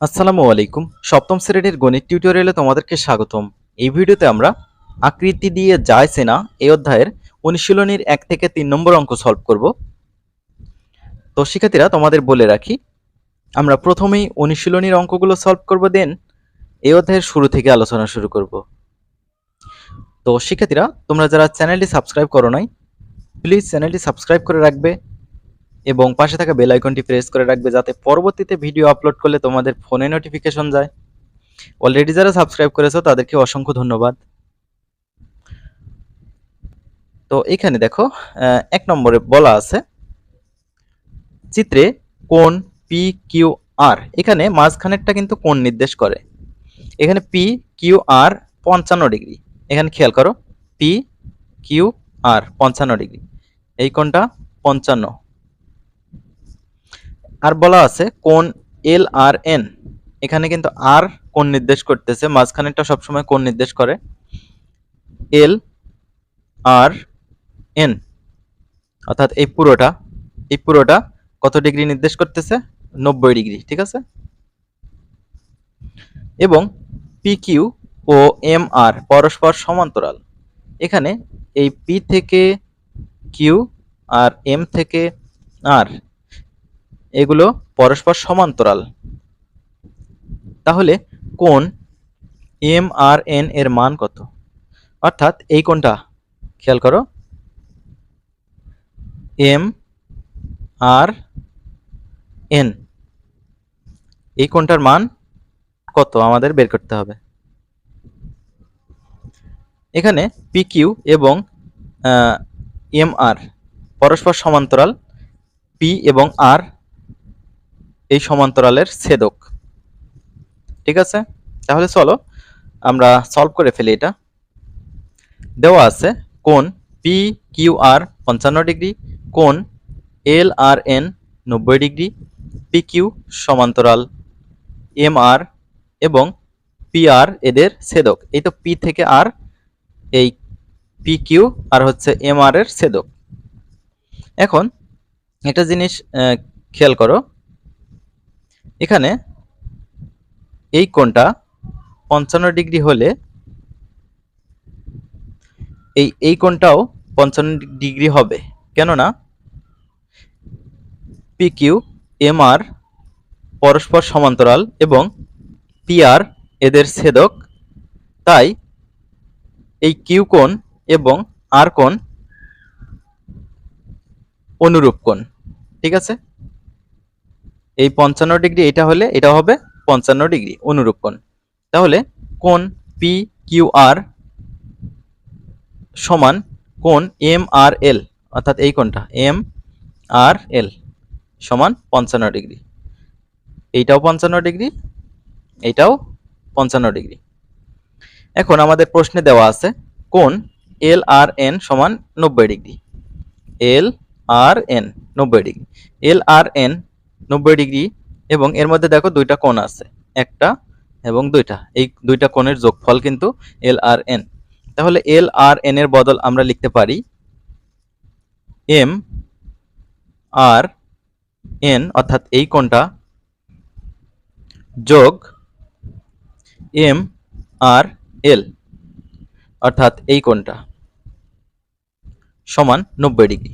আসসালামু আলাইকুম। সপ্তম শ্রেণির গণিত টিউটোরিয়ালে তোমাদেরকে স্বাগতম। এই ভিডিওতে আমরা আকৃতি দিয়ে যায় সেনা এই অধ্যায়ের অনুশীলনীর এক থেকে তিন নম্বর অঙ্ক সলভ করব। তো শিক্ষার্থীরা, তোমাদের বলে রাখি, আমরা প্রথমেই অনুশীলনীর অঙ্কগুলো সলভ করব দেন এই অধ্যায়ের শুরু থেকে আলোচনা শুরু করব। তো শিক্ষার্থীরা, তোমরা যারা চ্যানেলটি সাবস্ক্রাইব করো নাই প্লিজ চ্যানেলটি সাবস্ক্রাইব করে রাখবে। এবং পাশে থাকা বেল আইকনটি প্রেস করে রাখবে যাতে পরবর্তীতে ভিডিও আপলোড করলে তোমাদের ফোনে নোটিফিকেশন যায়। অলরেডি যারা সাবস্ক্রাইব করেছ, তাদেরকে অসংখ্য ধন্যবাদ। তো এখানে দেখো এক নম্বরে বলা আছে, চিত্রে কোন পি কিউ আর এখানে মাঝখানেরটা কিন্তু কোন নির্দেশ করে। এখানে পি কিউ আর পঞ্চান্ন ডিগ্রি। এখানে খেয়াল করো পি কিউ আর পঞ্চান্ন ডিগ্রি। এই কোনটা পঞ্চান্ন। আর বলা আছে কোন এল আর এন। এখানে কিন্তু আর কোন নির্দেশ করতেছে, মাঝখানেরটা সবসময় কোন নির্দেশ করে। L R N. অর্থাৎ এই পুরোটা এই পুরোটা কত ডিগ্রি নির্দেশ করতেছে? নব্বই ডিগ্রি, ঠিক আছে? এবং পি কিউ ও এম আর পরস্পর সমান্তরাল। এখানে এই পি থেকে কিউ আর এম থেকে আর এগুলো পরস্পর সমান্তরাল। তাহলে কোন এম আর এন এর মান কত? অর্থাৎ এই কোনটা খেয়াল করো, এম আর এন। এই কোনটার মান কত? আমাদের বের করতে হবে। এখানে পি কিউ এবং এম আর, পরস্পর সমান্তরাল পি এবং আর এই সমান্তরালের ছেদক। ঠিক আছে? তাহলে চলো, আমরা সলভ করে ফেলি এটা। দেওয়া আছে কোন পি কিউ আর পঞ্চান্ন ডিগ্রি কোন এল আর এন নব্বই ডিগ্রি পি কিউ সমান্তরাল এম আর এবং পি আর এদের ছেদক। এই তো পি থেকে আর এই পি কিউ আর হচ্ছে এম আর এর ছেদক। এখন একটা জিনিস খেয়াল করো এখানে এই কোণটা পঞ্চান্ন ডিগ্রি হলে এই এই কোণটাও পঞ্চান্ন ডিগ্রি হবে। কেননা পি কিউ এম আর পরস্পর সমান্তরাল এবং পি আর এদের ছেদক। তাই এই কিউ কোণ এবং আর কোণ অনুরূপ কোণ। ঠিক আছে? এই পঞ্চান্ন ডিগ্রি এটা হলে এটা হবে পঞ্চান্ন ডিগ্রি অনুরূপ কোণ তাহলে কোণ পি কিউ আর সমান কোণ এম আর এল অর্থাৎ এই কোণটা এম আর এল সমান পঞ্চান্ন ডিগ্রি। এইটাও পঞ্চান্ন ডিগ্রি, এইটাও পঞ্চান্ন ডিগ্রি। এখন আমাদের প্রশ্নে দেওয়া আছে কোন এল আর এন সমান নব্বই ডিগ্রি। এল আর এন নব্বই ডিগ্রি। এল আর এন নব্বই ডিগ্রি এবং এর মধ্যে দেখো দুইটা কোণ আছে, একটা এবং দুইটা। এই দুইটা কোণের যোগফল কিন্তু এল আর এন। তাহলে এল আর এন এর বদল আমরা লিখতে পারি এম আর এন, অর্থাৎ এই কোণটা যোগ এম আর এল, অর্থাৎ এই কোণটা সমান নব্বই ডিগ্রি।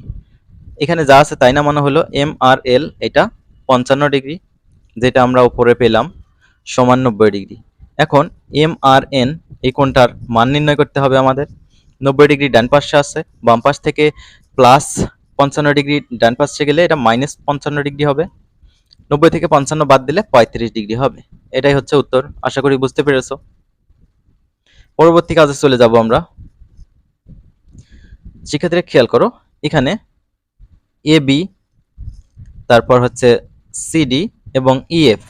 এখানে যা আছে তাই না মনে হলো? এম আর এল, এটা পঞ্চান্ন ডিগ্রি, যেটা আমরা উপরে পেলাম, সমান নব্বই ডিগ্রি। এখন এম আর এন, এই কোণটার মান নির্ণয় করতে হবে আমাদের। নব্বই ডিগ্রি ডান পাশে আছে, বাম পাশ থেকে প্লাস পঞ্চান্ন ডিগ্রি ডান পাশে গেলে এটা মাইনাস পঞ্চান্ন ডিগ্রি হবে। নব্বই থেকে পঞ্চান্ন বাদ দিলে পঁয়ত্রিশ ডিগ্রি হবে। এটাই হচ্ছে উত্তর, আশা করি বুঝতে পেরেছ। পরবর্তী কাজে চলে যাব আমরা। শিক্ষার্থীরা খেয়াল করো, এখানে এ বি, তারপর হচ্ছে সিডি এবং ইএফ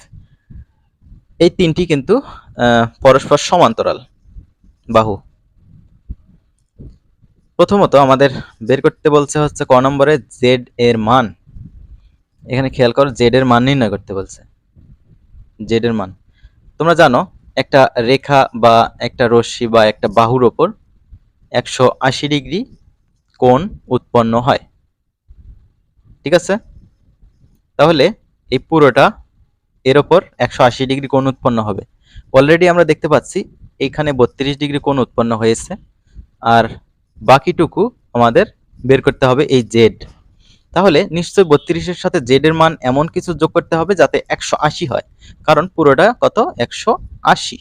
এই তিনটি কিন্তু পরস্পর সমান্তরাল বাহু। প্রথমত আমাদের বের করতে বলছে হচ্ছে ক নম্বরে জেড এর মান। এখানে খেয়াল করো জেড এর মান নির্ণয় করতে বলছে। জেড এর মান। তোমরা জানো, একটা রেখা বা একটা রশ্মি বা একটা বাহুর ওপর একশো আশি ডিগ্রি কোণ উৎপন্ন হয়। ঠিক আছে? তাহলে এই পুরোটা এর ওপর একশো আশি ডিগ্রি কোণ উৎপন্ন হবে। অলরেডি আমরা দেখতে পাচ্ছি এইখানে বত্রিশ ডিগ্রি কোণ উৎপন্ন হয়েছে আর বাকিটুকু আমাদের বের করতে হবে এই জেড তাহলে নিশ্চয়ই বত্রিশের সাথে জেড এর মান এমন কিছু যোগ করতে হবে যাতে একশো আশি হয়, কারণ পুরোটা কত? একশো আশি।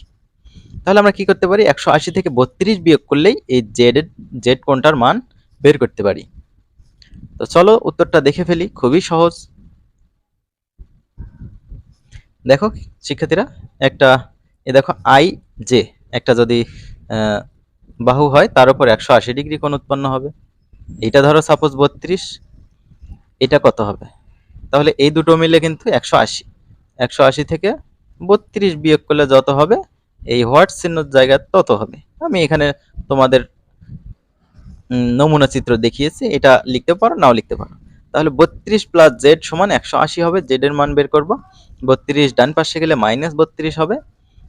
তাহলে আমরা কি করতে পারি? একশো আশি থেকে বত্রিশ বিয়োগ করলেই এই জেড জেড কোনটার মান বের করতে পারি। তো চলো উত্তরটা দেখে ফেলি, খুবই সহজ। দেখো শিক্ষার্থীরা, একটা, এ দেখো আই জে একটা যদি বাহু হয়, তার উপর একশো আশি ডিগ্রি কোণ উৎপন্ন হবে। এটা ধরো সাপোজ বত্রিশ, এটা কত হবে? তাহলে এই দুটো মিলে কিন্তু একশো আশি। একশো আশি থেকে বত্রিশ বিয়োগ করলে যত হবে, এই হোয়াট চিহ্নর জায়গা তত হবে। আমি এখানে তোমাদের নমুনা চিত্র দেখিয়েছি, এটা লিখতে পারো, নাও লিখতে পারো। তাহলে বত্রিশ প্লাস জেড সমান একশো আশি হবে জেড এর মান বের করব। বত্রিশ, ডান পাশে গেলে মাইনাস বত্রিশ হবে।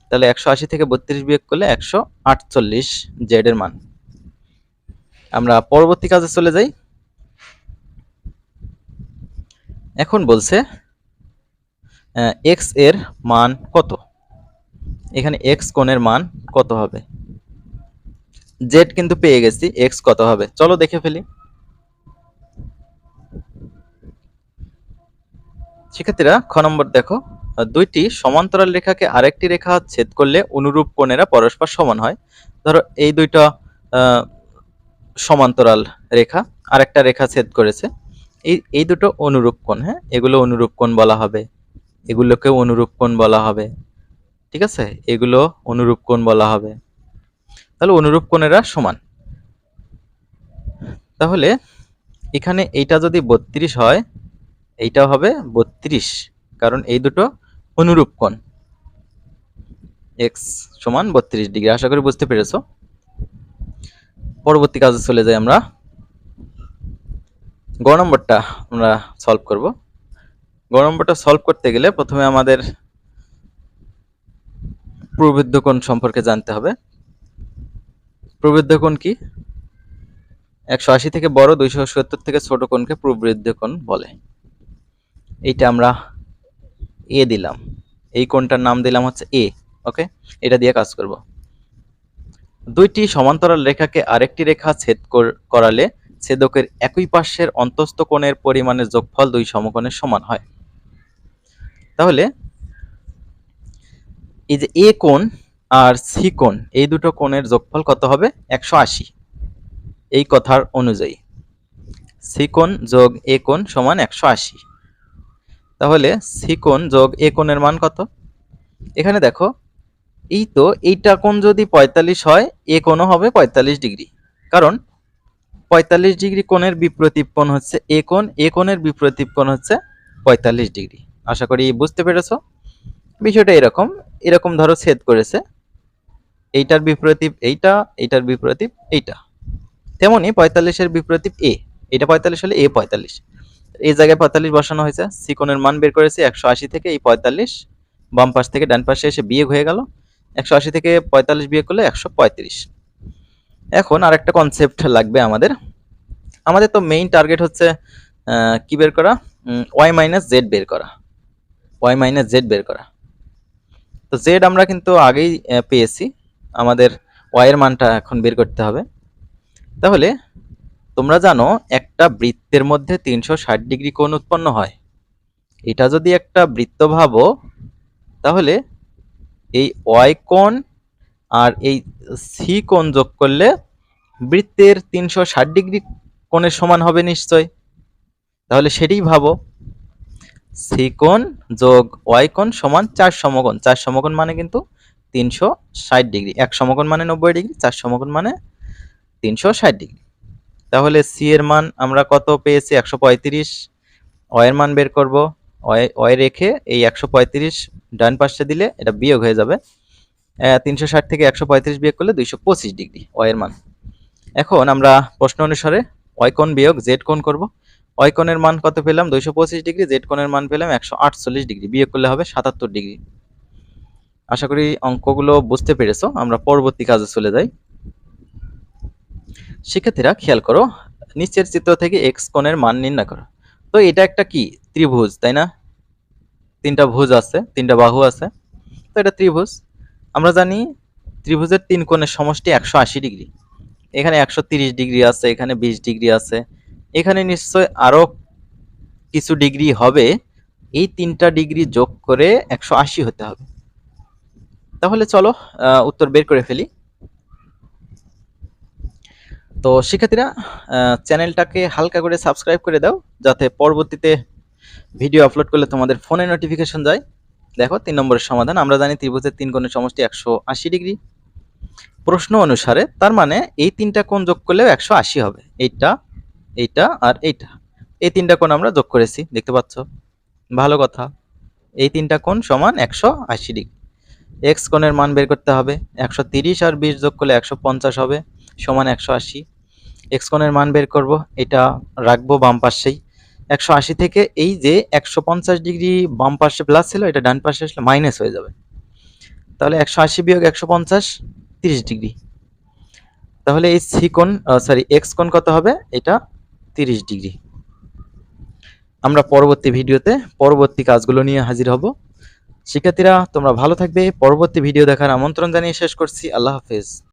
তাহলে একশো আশি থেকে বত্রিশ বিয়োগ করলে একশো আটচল্লিশ জেড এর মান। আমরা পরবর্তী কাজে চলে যাই। এখন বলছে এক্সের মান কত? এখানে এক্স কোণের মান কত হবে? জেড কিন্তু পেয়ে গেছি এক্স কত হবে? চলো দেখে ফেলি। শিক্ষার্থীরা, খ নম্বর দেখো। দুইটি সমান্তরাল রেখাকে আরেকটি রেখা ছেদ করলে অনুরূপ কোণেরা পরস্পর সমান হয়। ধরো, এই দুইটা সমান্তরাল রেখা আরেকটা রেখা ছেদ করেছে। এই এই দুটো অনুরূপ কোণ হ্যাঁ? এগুলো অনুরূপ কোণ বলা হবে। এগুলোকে অনুরূপ কোণ বলা হবে। ঠিক আছে? এগুলো অনুরূপ কোণ বলা হবে। তাহলে অনুরূপ কোণেরা সমান। তাহলে এখানে এইটা যদি বত্রিশ হয় এইটা হবে বত্রিশ, কারণ এই দুটো অনুরূপ কোণ। এক্স সমান বত্রিশ ডিগ্রি, আশা করি বুঝতে পেরেছ। পরবর্তী কাজে চলে যাই আমরা। গ নম্বরটা আমরা সলভ করব। গ নম্বরটা সলভ করতে গেলে প্রথমে আমাদের প্রবৃদ্ধ কোণ সম্পর্কে জানতে হবে। প্রবৃদ্ধ কোণ কি? একশো আশি থেকে বড়, দুইশো সত্তর থেকে ছোট কোণকে প্রবৃদ্ধ কোণ বলে। এইটা আমরা এ দিলাম। এই কোণটার নাম দিলাম হচ্ছে এ ওকে এটা দিয়ে কাজ করব। দুইটি সমান্তরাল রেখাকে আরেকটি রেখা ছেদ কর- করালে ছেদকের একই পার্শ্বের অন্তস্থ কোণের পরিমাণের যোগফল দুই সমকোণের সমান হয়। তাহলে এই যে এ কোণ আর সি কোণ, এই দুটো কোণের যোগফল কত হবে? একশো আশি। এই কথার অনুযায়ী। সি কোণ যোগ এ কোণ সমান একশো আশি। তাহলে সি কোণ যোগ এ কোণের মান কত? এখানে দেখো, এই তো এইটা কোণ যদি পঁয়তাল্লিশ হয়, এ কোণও হবে পঁয়তাল্লিশ ডিগ্রি। কারণ পঁয়তাল্লিশ ডিগ্রি কোণের বিপ্রতীপ কোণ হচ্ছে এ কোণ, এ কোণের বিপ্রতীপ কোণ হচ্ছে পঁয়তাল্লিশ ডিগ্রি। আশা করি বুঝতে পেরেছ? বিষয়টা এরকম এরকম ধরো ছেদ করেছে। এইটার বিপ্রতীপ এইটা, এইটার বিপ্রতীপ এইটা। তেমনি পঁয়তাল্লিশের বিপ্রতীপ এ। এটা পঁয়তাল্লিশ হলে এ পঁয়তাল্লিশ। এই জায়গায় পঁয়তাল্লিশ বসানো হয়েছে। সিকোনের মান বের করেছে একশো আশি থেকে এই পঁয়তাল্লিশ। বাম পাশ থেকে ডান পাশে এসে বিয়োগ হয়ে গেল। একশো আশি থেকে পঁয়তাল্লিশ বিয়োগ করলে একশো পঁয়ত্রিশ। এখন আর একটা কনসেপ্ট লাগবে আমাদের। আমাদের তো মেইন টার্গেট হচ্ছে কি বের করা? ওয়াই মাইনাস জেড বের করা। ওয়াই মাইনাস জেড বের করা। তো জেড আমরা কিন্তু আগেই পেয়েছি। আমাদের ওয়াইয়ের মানটা এখন বের করতে হবে। তাহলে তোমরা জানো, একটা বৃত্তের মধ্যে তিনশো ষাট ডিগ্রি কোণ উৎপন্ন হয়। এটা যদি একটা বৃত্ত ভাবো, তাহলে এই ওয়াই কোণ আর এই সি কোণ যোগ করলে বৃত্তের তিনশো ষাট ডিগ্রি কোণের সমান হবে নিশ্চয়। তাহলে সেটাই ভাবো। সি কোণ যোগ ওয়াই কোণ সমান চার সমকোণ। চার সমকোণ মানে কিন্তু তিনশো ষাট ডিগ্রি। এক সমকোণ মানে নব্বই ডিগ্রি, চার সমকোণ মানে তিনশো ষাট ডিগ্রি। তাহলে সি এর মান আমরা কত পেয়েছি? একশো পঁয়ত্রিশ। এর মান বের করব। ওয়াই ওয়াই রেখে এই একশো পঁয়ত্রিশ ডান পাশে দিলে এটা বিয়োগ হয়ে যাবে। তিনশো ষাট থেকে একশো পঁয়ত্রিশ বিয়োগ করলে দুইশো পঁচিশ ডিগ্রি এর মান। এখন আমরা প্রশ্ন অনুসারে ওয়াই কোণ বিয়োগ জেড কোণ করব। ওয়াই কোণের মান কত পেলাম? দুইশো পঁচিশ ডিগ্রি। জেড কোণের মান পেলাম একশো আটচল্লিশ ডিগ্রি। বিয়োগ করলে হবে সাতাত্তর ডিগ্রি। আশা করি অঙ্কগুলো বুঝতে পেরেছ। আমরা পরবর্তী কাজে চলে যাই। শিক্ষার্থীরা খেয়াল করো, নিচের চিত্র থেকে এক্স কোণের মান নির্ণয় করো। তো এটা একটা কি? ত্রিভুজ, তাই না? তিনটা ভুজ আছে, তিনটা বাহু আছে। তো এটা ত্রিভুজ। আমরা জানি ত্রিভুজের তিন কোণের সমষ্টি একশো আশি ডিগ্রি। এখানে একশো তিরিশ ডিগ্রি আছে, এখানে বিশ ডিগ্রি আছে। এখানে নিশ্চয় আরও কিছু ডিগ্রি হবে। এই তিনটা ডিগ্রি যোগ করে একশো আশি হতে হবে। তাহলে চলো উত্তর বের করে ফেলি। তো শিক্ষার্থীরা চ্যানেলটাকে হালকা করে সাবস্ক্রাইব করে দাও, যাতে পরবর্তীতে ভিডিও আপলোড করলে তোমাদের ফোনে নোটিফিকেশন যায়। দেখো, তিন নম্বরের সমাধান, আমরা জানি ত্রিভুজের তিন কোণের সমষ্টি একশো আশি ডিগ্রি। প্রশ্ন অনুসারে, তার মানে এই তিনটা কোণ যোগ করলেও একশো আশি হবে। এইটা এইটা আর এইটা। এই তিনটা কোণ আমরা যোগ করেছি, দেখতে পাচ্ছ? ভালো কথা। এই তিনটা কোণ সমান একশো আশি ডিগ্রি। এক্স কোণের মান বের করতে হবে। একশো আর বিশ যোগ করলে একশো পঞ্চাশ হবে, সমান একশো আশি। আশি এক্স কোণের মান বের করব, এটা রাখব বাম পাশেই। একশো আশি থেকে এই যে একশো পঞ্চাশ ডিগ্রি বাম পাশে প্লাস ছিল, এটা ডান পাশে আসলে মাইনাস হয়ে যাবে। তাহলে একশো আশি বিয়োগ একশো ডিগ্রি। তাহলে এই সি কোণ সরি এক্স কোণ কত হবে? এটা তিরিশ ডিগ্রি। আমরা পরবর্তী ভিডিওতে পরবর্তী কাজগুলো নিয়ে হাজির হব। শিক্ষার্থীরা, তোমরা ভালো থাকবে। পরবর্তী ভিডিও দেখার আমন্ত্রণ জানিয়ে শেষ করছি। আল্লাহ হাফেজ।